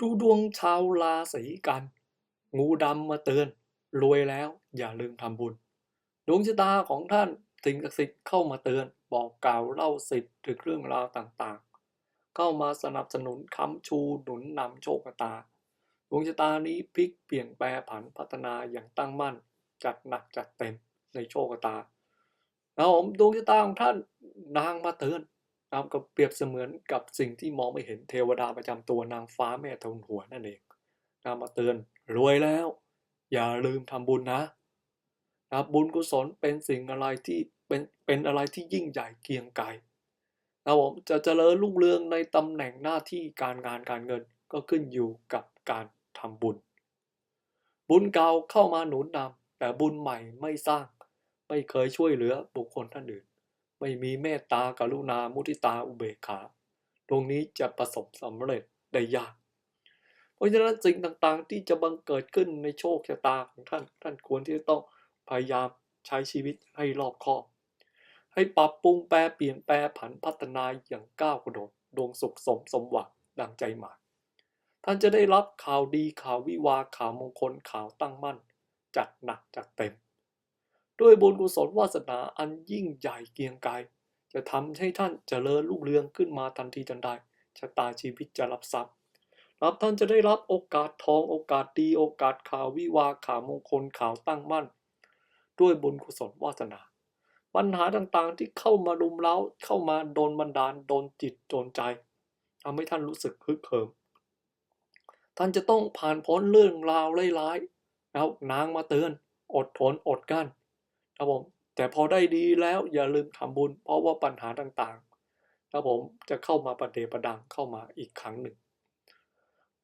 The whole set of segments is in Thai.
ดูดวงชาวราศีกัน งูดำมาเตือน รวยแล้วอย่าลืมทำบุญ ดวงชะตาของท่านสิ่งศักดิ์สิทธิ์เข้ามาเตือน บอกกล่าวเล่าสิทธิ์ถึงเรื่องราวต่างๆ เข้ามาสนับสนุนค้ำชูหนุนนำโชคตา ดวงชะตานี้พลิกเปลี่ยนแปลผันพัฒนาอย่างตั้งมั่น จัดหนักจัดเต็มในโชคตาแล้วผมดวงชะตาของท่านนางมาเตือน นะครับก็เปรียบเสมือนกับสิ่งที่มองไม่เห็นเทวดาประจำตัวนางฟ้าแม่ทุนหัวนั่นเองนางมาเตือนรวยแล้ว อย่าลืมทำบุญนะนะบุญกุศลเป็นสิ่งอะไรที่เป็นเป็นอะไรที่ยิ่งใหญ่เกียงไกรนะผมจะเจริญรุ่งเรืองในตำแหน่งหน้าที่การงานการเงินก็ขึ้นอยู่กับการทำบุญ บุญเก่าเข้ามาหนุนนำแต่บุญใหม่ไม่สร้าง ไม่เคยช่วยเหลือบุคคลท่านอื่น ไม่มีเมตตากรุณา มุทิตาอุเบกขา ตรงนี้จะประสบสำเร็จได้ยาก เพราะฉะนั้นสิ่งต่างๆที่จะบังเกิดขึ้นในโชคชะตาของท่าน ท่านควรที่จะต้องพยายามใช้ชีวิตให้รอบคอบ ให้ปรับปรุงแปรเปลี่ยนแปลผันพัฒนาอย่างก้าวกระโดดดวงสุขสมสมหวังดังใจหมาย ท่านจะได้รับข่าวดีข่าววิวาข่าวมงคลข่าวตั้งมั่น จัดหนักจัดเต็ม ด้วยบุญกุศลวาสนาอันยิ่งใหญ่เกียงไกรจะทำให้ท่านเจริญรุ่งเรืองขึ้นมาทันทีทันใดชะตาชีวิตจะรับทรัพย์รับท่านจะได้รับโอกาสทองโอกาสดีโอกาสข่าววิวาข่าวมงคลข่าวตั้งมั่น ด้วยบุญกุศลวาสนา ปัญหาต่างๆที่เข้ามารุมเร้าเข้ามาโดนบันดาลโดนจิตโดนใจทำให้ท่านรู้สึกฮึกเหิมท่านจะต้องผ่านพ้นเรื่องราวร้ายๆแล้วนางมาเตือน อดทนอดกั้น ครับผมแต่พอได้ดีแล้วอย่าลืมทำบุญ เพราะว่าปัญหาต่างๆครับผมจะเข้ามาประเดประดังเข้ามาอีกครั้งหนึ่ง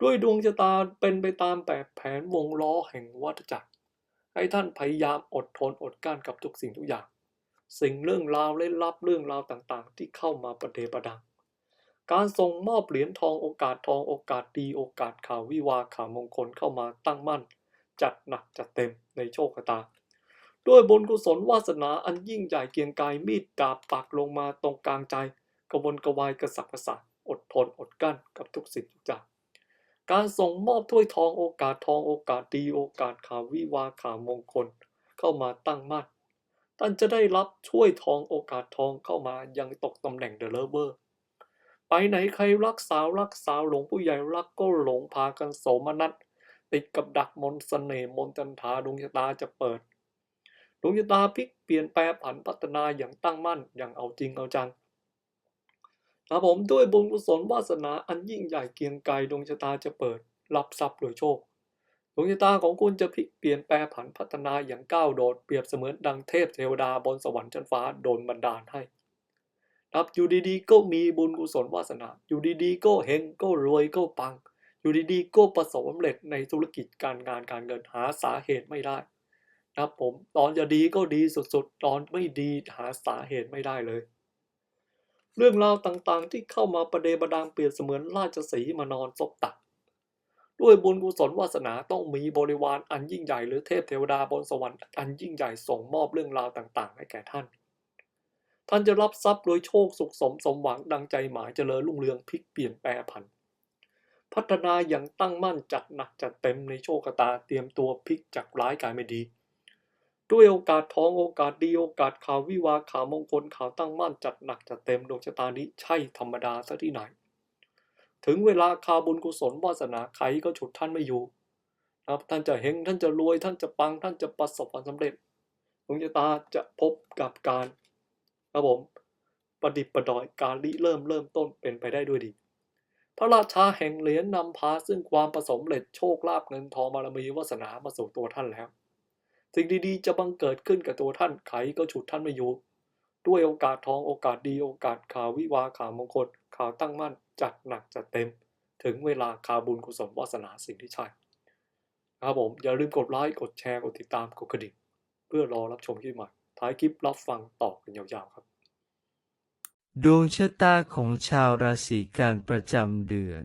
ด้วยดวงชะตาเป็นไปตามแบบแผนวงล้อแห่งวัฏจักร ให้ท่านพยายามอดทนอดกลั้นกับทุกสิ่งทุกอย่าง สิ่งเรื่องราวเล่นลับเรื่องราวต่างๆ ที่เข้ามาประเดประดัง การส่งมอบเหรียญทองโอกาสทองโอกาสดีโอกาสข่าววิวาข่าวมงคลเข้ามาตั้งมั่น จัดหนักจัดเต็มในโชคชะตา ด้วยบุญกุศลวาสนาอันยิ่งใหญ่เกียงไกรมีดดาบปักลงมาตรงกลางใจ กระวนกระวายกระสับกระส่ายอดทนอดกั้นกับทุกสิ่งทุกอย่างการส่งมอบถ้วยทองโอกาสทองโอกาสดีโอกาสข่าววิวาข่าวมงคล เข้ามาตั้งมั่นท่านจะได้รับช่วยทองโอกาสทองเข้ามายังตกตำแหน่งเดอะเลเวอร์ ไปไหนใครรักสาวรักสาวหลงผู้ใหญ่รักก็หลงพากันโสมนัสติดกับดักมนต์เสน่ห์มนต์จันทาดวงชะตาจะเปิด ดวงชะตาพลิกเปลี่ยนแปลผันพัฒนาอย่างตั้งมั่นอย่างเอาจริงเอาจังครับผมด้วยบุญกุศลวาสนาอันยิ่งใหญ่เกียงไกรดวงชะตาจะเปิด รับทรัพย์โดยโชคดวงชะตาของคุณจะพลิกเปลี่ยนแปลผันพัฒนาอย่างก้าวโดดเปรียบเสมือนดังเทพเทวดาบนสวรรค์ชั้นฟ้าโดนบันดาลให้ครับอยู่ดีๆ ก็มีบุญกุศลวาสนา อยู่ดีๆ ก็เฮงก็รวยก็ปัง อยู่ดีๆ ก็ประสบความสำเร็จในธุรกิจการงานการเงินหาสาเหตุไม่ได้ ครับผมตอนจะดีก็ดีสุดๆ ตอนไม่ดีหาสาเหตุไม่ได้เลย เรื่องราวต่างๆที่เข้ามาประเดประดังเปรียบเสมือนราชสีมานอนซบตัก ด้วยบุญกุศลวาสนาต้องมีบริวารอันยิ่งใหญ่หรือเทพเทวดาบนสวรรค์อันยิ่งใหญ่ส่งมอบเรื่องราวต่างๆ ให้แก่ท่าน ท่านจะรับทรัพย์โดยโชคสุขสมสมหวังดังใจหมายเจริญรุ่งเรืองพลิกเปลี่ยนแปลผันพัฒนาอย่างตั้งมั่นจัดหนักจัดเต็มในโชคชะตาเตรียมตัวพลิกจากร้ายกลายไม่ดี ด้วยโอกาสทองโอกาสดีโอกาสข่าววิวาข่าวมงคลข่าวตั้งมั่นจัดหนักจัดเต็มดวงชะตานี้ใช่ธรรมดาซะที่ไหน ถึงเวลาข่าวบุญกุศลวาสนาใครก็ฉุดท่านไม่อยู่นะครับท่านจะเฮงท่านจะรวยท่านจะปัง ท่านจะประสบความสำเร็จดวงชะตาจะพบกับการครับผมประดิษฐ์ประดอยการริเริ่มเริ่มต้นเป็นไปได้ด้วยดี พระราชาแห่งเหรียญนำพาซึ่งความประสมเร็จโชคลาภเงินทองบารมีวาสนามาสู่ตัวท่านแล้ว สิ่งดีๆ จะบังเกิดขึ้นกับตัวท่านใครก็ฉุดท่านไม่อยู่ ด้วยโอกาสทองโอกาสดีโอกาสข่าววิวาข่าวมงคลข่าวตั้งมั่น จัดหนักจัดเต็ม ถึงเวลาข่าวบุญกุศลวาสนาสิ่งที่ใช่ครับผม อย่าลืมกดไลค์กดแชร์กดติดตามกดกระดิ่งเพื่อรอรับชมคลิปใหม่ ท้ายคลิปรับฟังต่อกันยาวๆครับ ดวงชะตาของชาวราศีกันประจำเดือน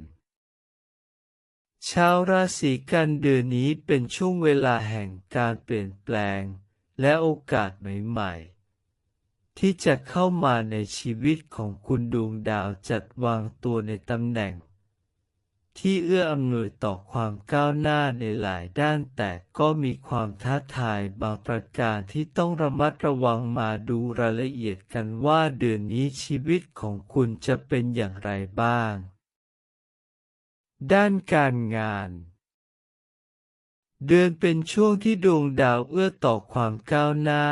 ชาวราศีกันเดือนนี้เป็นช่วงเวลาแห่งการเปลี่ยนแปลง และโอกาสใหม่ๆ ที่จะเข้ามาในชีวิตของคุณดวงดาวจัดวางตัวในตำแหน่ง ที่เอื้ออำนวยต่อความก้าวหน้าในหลายด้านแต่ก็มีความท้าทายบางประการที่ต้องระมัดระวังมาดูรายละเอียดกันว่าเดือนนี้ชีวิตของคุณจะเป็นอย่างไรบ้าง ด้านการงาน เดือนเป็นช่วงที่ดวงดาวเอื้อต่อความก้าวหน้า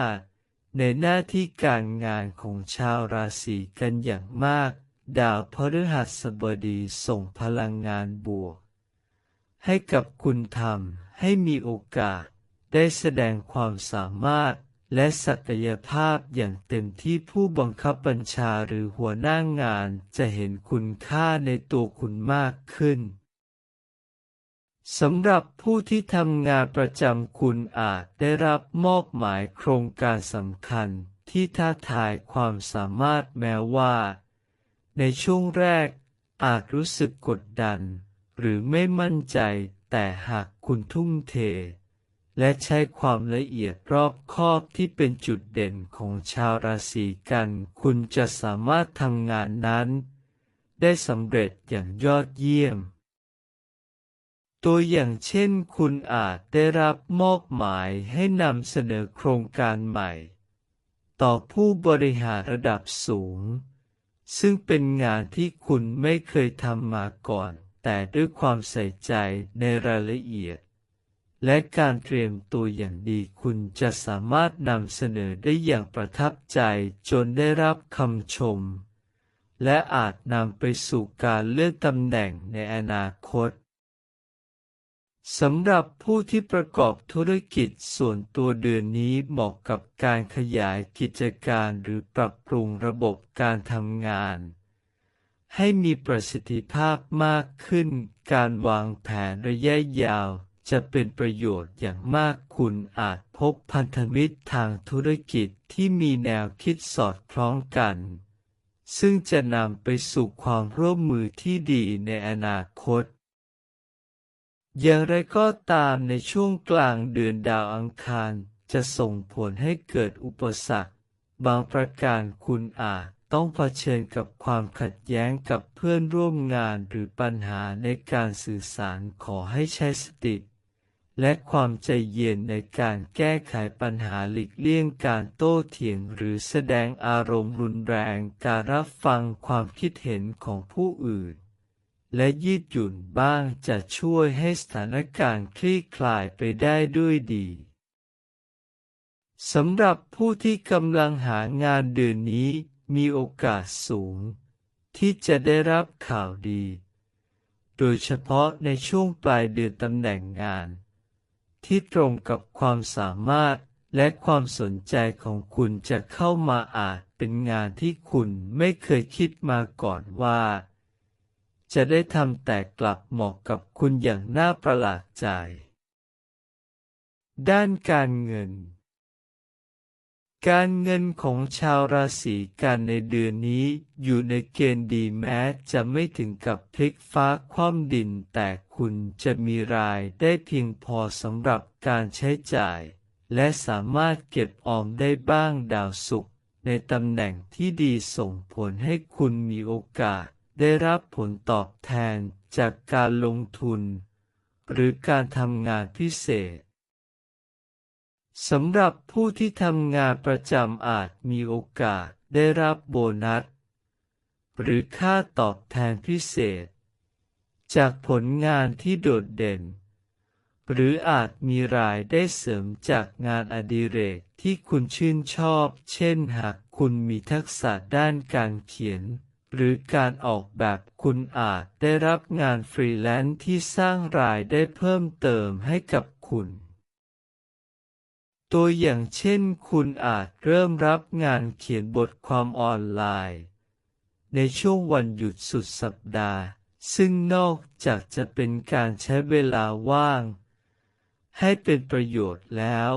ในหน้าที่การงานของชาวราศีกันอย่างมาก ดาวพฤหัสบดีส่งพลังงานบวก ให้กับคุณทำให้มีโอกาส ได้แสดงความสามารถและศักยภาพอย่างเต็มที่ผู้บังคับบัญชาหรือหัวหน้างานจะเห็นคุณค่าในตัวคุณมากขึ้น สำหรับผู้ที่ทำงานประจำคุณอาจได้รับมอบหมายโครงการสำคัญที่ท้าทายความสามารถแม้ว่า ในช่วงแรกอาจรู้สึกกดดัน หรือไม่มั่นใจแต่หากคุณทุ่มเท และใช้ความละเอียดรอบคอบที่เป็นจุดเด่นของชาวราศีกัน คุณจะสามารถทำงานนั้น ได้สำเร็จอย่างยอดเยี่ยม ตัวอย่างเช่นคุณอาจได้รับมอบหมายให้นำเสนอโครงการใหม่ ต่อผู้บริหารระดับสูง ซึ่งเป็นงานที่คุณไม่เคยทำมาก่อน แต่ด้วยความใส่ใจในรายละเอียด และการเตรียมตัวอย่างดีคุณจะสามารถนำเสนอได้อย่างประทับใจจนได้รับคำชม และอาจนำไปสู่การเลื่อนตำแหน่งในอนาคต สำหรับผู้ที่ประกอบธุรกิจส่วนตัวเดือนนี้เหมาะกับการขยายกิจการหรือปรับปรุงระบบการทำงาน ให้มีประสิทธิภาพมากขึ้น การวางแผนระยะยาวจะเป็นประโยชน์อย่างมากคุณอาจพบพันธมิตรทางธุรกิจที่มีแนวคิดสอดคล้องกัน ซึ่งจะนำไปสู่ความร่วมมือที่ดีในอนาคต อย่างไรก็ตามในช่วงกลางเดือนดาวอังคารจะส่งผลให้เกิดอุปสรรค บางประการคุณอาจต้องเผชิญกับความขัดแย้งกับเพื่อนร่วมงานหรือปัญหาในการสื่อสารขอให้ใช้สติและความใจเย็นในการแก้ไขปัญหาหลีกเลี่ยงการโต้เถียงหรือแสดงอารมณ์รุนแรงการรับฟังความคิดเห็นของผู้อื่น และยืดหยุ่นบ้างจะช่วยให้สถานการณ์คลี่คลายไปได้ด้วยดีสำหรับผู้ที่กำลังหางานเดือนนี้มีโอกาสสูง ที่จะได้รับข่าวดี โดยเฉพาะในช่วงปลายเดือนตำแหน่งงาน ที่ตรงกับความสามารถและความสนใจของคุณจะเข้ามาอาจเป็นงานที่คุณไม่เคยคิดมาก่อนว่า จะได้ทำแต่กลับเหมาะกับคุณอย่างน่าประหลาดใจ ด้านการเงิน การเงินของชาวราศีกันในเดือนนี้อยู่ในเกณฑ์ดีแม้จะไม่ถึงกับพลิกฟ้าคว่ำดินแต่คุณจะมีรายได้เพียงพอสำหรับการใช้จ่าย และสามารถเก็บออมได้บ้างดาวศุกร์ในตำแหน่งที่ดีส่งผลให้คุณมีโอกาส ได้รับผลตอบแทนจากการลงทุน หรือการทำงานพิเศษสำหรับผู้ที่ทำงานประจำอาจมีโอกาสได้รับโบนัส หรือค่าตอบแทนพิเศษ จากผลงานที่โดดเด่น หรืออาจมีรายได้เสริมจากงานอดิเรกที่คุณชื่นชอบ เช่นหากคุณมีทักษะด้านการเขียน หรือการออกแบบคุณอาจได้รับงานฟรีแลนซ์ที่สร้างรายได้เพิ่มเติมให้กับคุณ ตัวอย่างเช่นคุณอาจเริ่มรับงานเขียนบทความออนไลน์ ในช่วงวันหยุดสุดสัปดาห์ ซึ่งนอกจากจะเป็นการใช้เวลาว่าง ให้เป็นประโยชน์แล้ว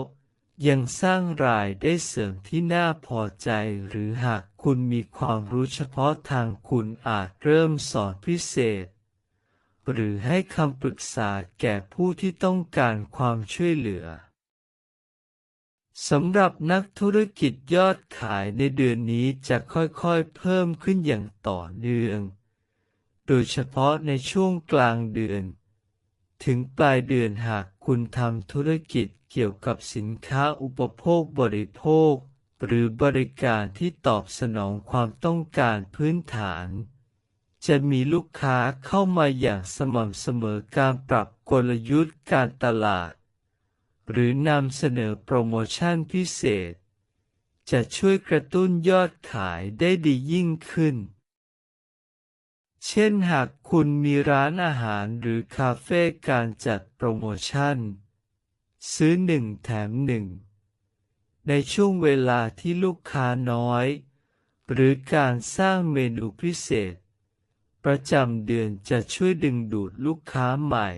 ยังสร้างรายได้เสริมที่น่าพอใจ หรือหากคุณมีความรู้เฉพาะทางคุณอาจเริ่มสอนพิเศษ หรือให้คำปรึกษาแก่ผู้ที่ต้องการความช่วยเหลือสำหรับนักธุรกิจยอดขายในเดือนนี้จะค่อยๆเพิ่มขึ้นอย่างต่อเนื่อง โดยเฉพาะในช่วงกลางเดือน ถึงปลายเดือนหากคุณทำธุรกิจเกี่ยวกับสินค้าอุปโภคบริโภค หรือบริการที่ตอบสนองความต้องการพื้นฐาน จะมีลูกค้าเข้ามาอย่างสม่ำเสมอการปรับกลยุทธ์การตลาด หรือนำเสนอโปรโมชั่นพิเศษ จะช่วยกระตุ้นยอดขายได้ดียิ่งขึ้น เช่นหากคุณมีร้านอาหารหรือคาเฟ่การจัดโปรโมชั่น ซื้อหนึ่งแถมหนึ่ง ในช่วงเวลาที่ลูกค้าน้อย หรือการสร้างเมนูพิเศษ ประจำเดือนจะช่วยดึงดูดลูกค้าใหม่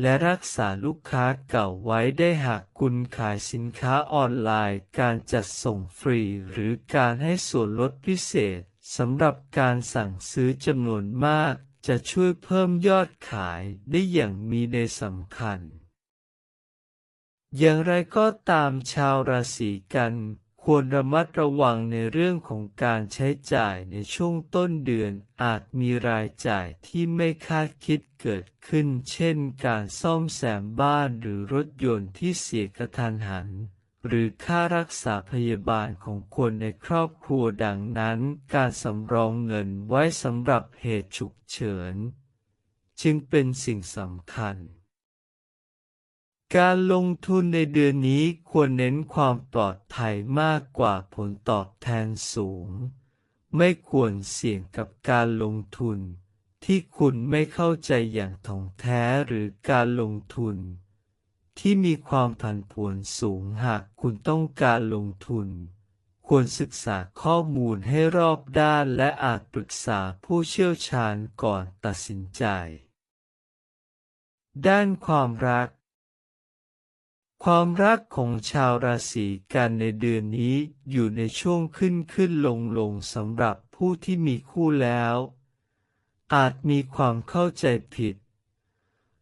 และรักษาลูกค้าเก่าไว้ได้หากคุณขายสินค้าออนไลน์ การจัดส่งฟรีหรือการให้ส่วนลดพิเศษ สำหรับการสั่งซื้อจำนวนมากจะช่วยเพิ่มยอดขายได้อย่างมีในยสำคัญ อย่างไรก็ตามชาวราศีกันควรระมัดระวังในเรื่องของการใช้จ่ายในช่วงต้นเดือนอาจมีรายจ่ายที่ไม่คาดคิดเกิดขึ้น เช่นการซ่อมแซมบ้านหรือรถยนต์ที่เสียกระทันหัน หรือค่ารักษาพยาบาลของคนในครอบครัวดังนั้น การสำรองเงินไว้สำหรับเหตุฉุกเฉิน จึงเป็นสิ่งสำคัญ การลงทุนในเดือนนี้ควรเน้นความปลอดภัยมากกว่าผลตอบแทนสูง ไม่ควรเสี่ยงกับการลงทุนที่คุณไม่เข้าใจอย่างถ่องแท้หรือการลงทุน ที่มีความผันผวนสูงหากคุณต้องการลงทุน ควรศึกษาข้อมูลให้รอบด้านและอาจปรึกษาผู้เชี่ยวชาญก่อนตัดสินใจ ด้านความรัก ความรักของชาวราศีกันในเดือนนี้อยู่ในช่วงขึ้นขึ้นลงลงสำหรับผู้ที่มีคู่แล้ว อาจมีความเข้าใจผิด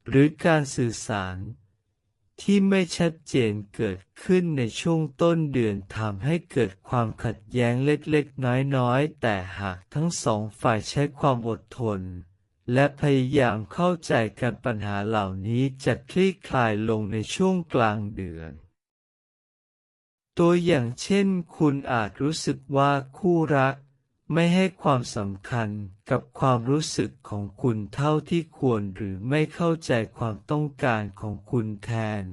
หรือการสื่อสาร ที่ไม่ชัดเจนเกิดขึ้นในช่วงต้นเดือนทำให้เกิดความขัดแย้งเล็กๆ น้อยๆ แต่หากทั้งสองฝ่ายใช้ความอดทน และพยายามเข้าใจกันปัญหาเหล่านี้จะคลี่คลายลงในช่วงกลางเดือน ตัวอย่างเช่น คุณอาจรู้สึกว่าคู่รัก ไม่ให้ความสำคัญกับความรู้สึกของคุณเท่าที่ควรหรือไม่เข้าใจความต้องการของคุณแทน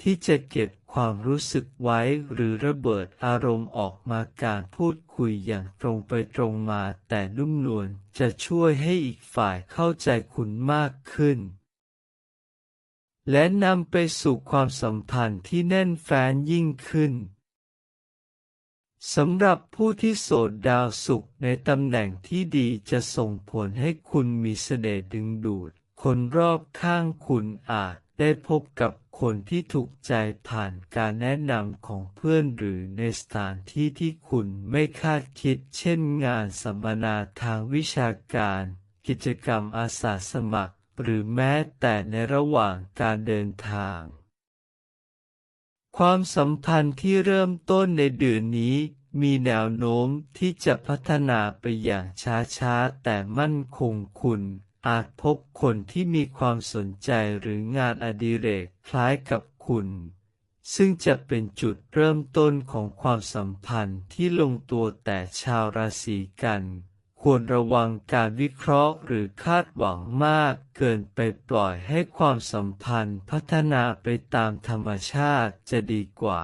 ที่จะเก็บความรู้สึกไว้หรือระเบิดอารมณ์ออกมาการพูดคุยอย่างตรงไปตรงมาแต่นุ่มนวลจะช่วยให้อีกฝ่ายเข้าใจคุณมากขึ้น และนำไปสู่ความสัมพันธ์ที่แน่นแฟ้นยิ่งขึ้น สำหรับผู้ที่โสดดาวศุกร์ในตำแหน่งที่ดีจะส่งผลให้คุณมีเสน่ห์ดึงดูด คนรอบข้างคุณอาจได้พบกับคนที่ถูกใจผ่านการแนะนำของเพื่อนหรือในสถานที่ที่คุณไม่คาดคิด เช่นงานสัมมนาทางวิชาการ กิจกรรมอาสาสมัคร หรือแม้แต่ในระหว่างการเดินทาง ความสัมพันธ์ที่เริ่มต้นในเดือนนี้มีแนวโน้มที่จะพัฒนาไปอย่างช้าๆ แต่มั่นคงคุณ อาจพบคนที่มีความสนใจหรืองานอดิเรกคล้ายกับคุณ ซึ่งจะเป็นจุดเริ่มต้นของความสัมพันธ์ที่ลงตัวแต่ชาวราศีกัน ควรระวังการวิเคราะห์หรือคาดหวังมาก เกินไปปล่อยให้ความสัมพันธ์พัฒนาไปตามธรรมชาติจะดีกว่า